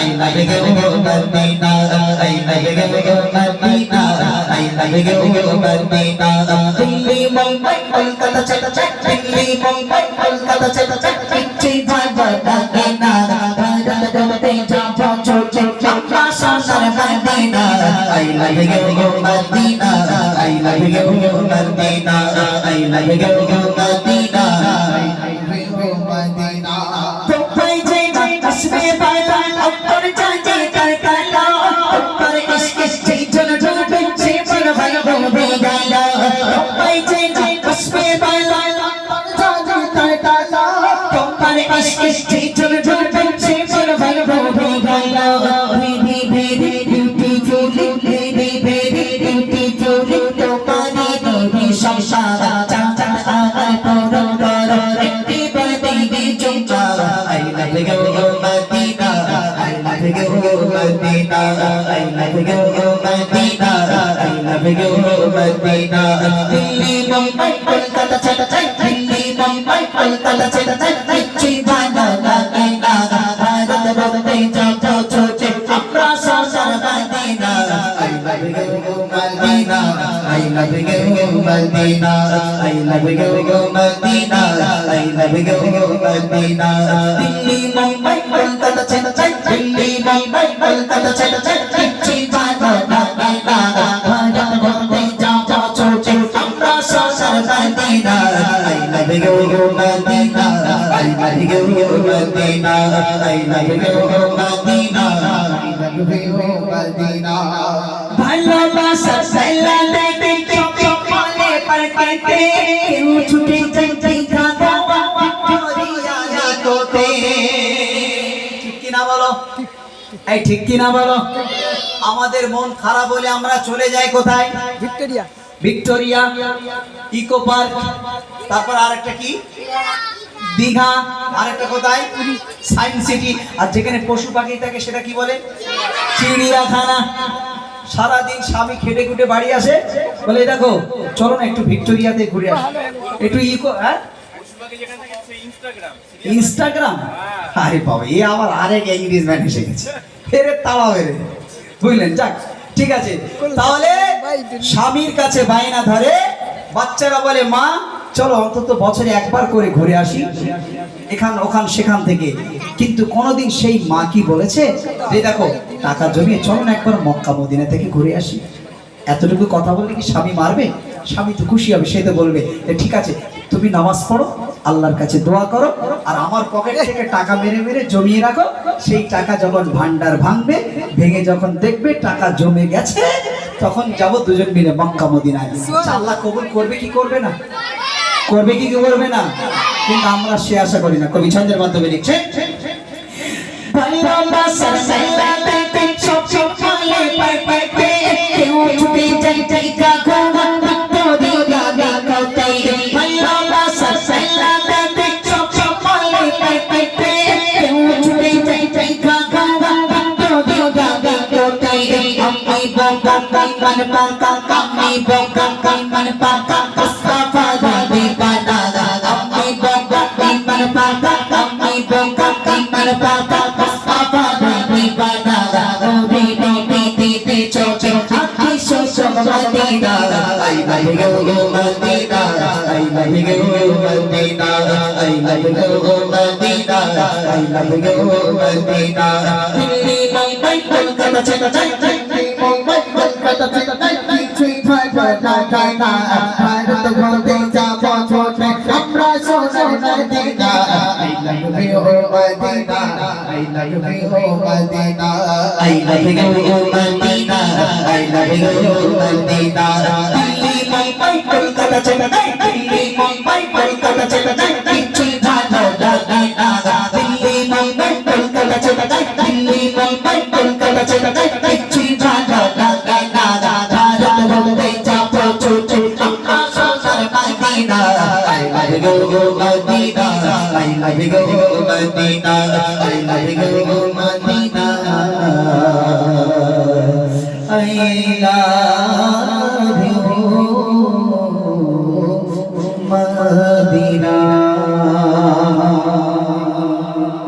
I love you Madina I love you Madina I love you Madina Delhi Mumbai Kolkata চট চট দিল্লি মুম্বাই কলকাতা চট চট ইচ্ছে ভাবা ডাকেনা ভারত গমতে যাব চোট চোট আমরা সোনার Madina I love you Madina I love you Madina I love you Madina অন্তর জাগে তার কালা অন্তর ইশকে সেই জন জন বেঁচে বড় ভালো I love you Madina I love you Madina Delhi Mumbai Kolkata ছেড়ে যাই দিল্লি মুম্বাই কলকাতা ছেড়ে যাই কিচ্ছুই ভালো লাগে না ভারত বলতে যাব ছোটে আমরা সোনার Madina I love you Madina I love you Madina I love you Madina I love you Madina Delhi Mumbai Kolkata ছেড়ে যাই ভালোবাসা সাইলা দেখতে চপলে পারতে কেউ ছুটে যাই যাই এই ঠিক কি না বলো? আমাদের মন খারাপ হলে আমরা চলে যাই কোথায়? ভিক্টোরিয়া। Victoria Eco Park. তারপর আরেকটা কি? দীঘা। আরেকটা কোথায়? Science city. আর যেখানে পশু পাখি থাকে সেটা কি বলে? চিড়িয়াখানা। সারাদিন স্বামী খেটে খুটে বাড়ি আসে। বলে "এই দেখো চলো না একটু ভিক্টোরিয়াতে ঘুরে আসি। একটু ইকো হ্যাঁ? ইনস্টাগ্রাম আরে বাবা এ আমার আরেক ইংরেজম্যান এসে গেছে। ফেরে তালা মেরে বুঝলেন? যাক ঠিক আছে। তাহলে স্বামীর কাছে বায়না ধরে বাচ্চারা বলে মা চলো অন্তত বছরে একবার করে ঘুরে আসি। এখান ওখান সেখান থেকে। কিন্তু কোনোদিন সেই মা কি বলেছে? যে দেখো টাকা জমিয়ে চলো না একবার মক্কা মদিনা থেকে ঘুরে আসি। এতটুকু কথা বললে কি স্বামী মারবে? স্বামী তো খুশি হবে সে তো বলবে ঠিক আছে তুমি নামাজ পড়ো আল্লাহর কাছে দোয়া করো আর আমার পকেট থেকে টাকা মেরে মেরে জমিয়ে রাখো সেই টাকা যখন ভান্ডার ভাঙবে ভেঙে যখন দেখবে টাকা জমে গেছে তখন যাব দুজন মিলে মক্কা মদিনায়। আগে আল্লাহ কবুল করবে কি করবে না? করবে কি করবে না? কিন্তু আমরা সে আশা করি না। কবি ছন্দের মাধ্যমে লিখছে বকা কান পাকা আমি বকা কান পাকা মুস্তাফা দি বানা আমি বকা কান পাকা আমি বকা কান পাকা মুস্তাফা দি বানা ওরে বিবি দিতে চোচে আকি শোষো Madina I love you. Madina I love you Madina I love you Madina I love you Madina Delhi Mumbai Kolkata যাই দিল্লি মুম্বাই কলকাতা ছেড়ে যাই কিছুই ভালো লাগে না ভারত বলতে যাব ছোটে আমরা সোনার Madina I love you Madina I love you Madina I love you Madina I love you Madina Delhi Mumbai Kolkata ছেড়ে যাই দিল্লি মুম্বাই কলকাতা ছেড়ে যাই কিছুই ভালো লাগে না দিল্লি মুম্বাই কলকাতা ছেড়ে যাই দিল্লি মুম্বাই কলকাতা ছেড়ে যাই কিছুই ভালো go Madina I love you go Madina I love you go Madina I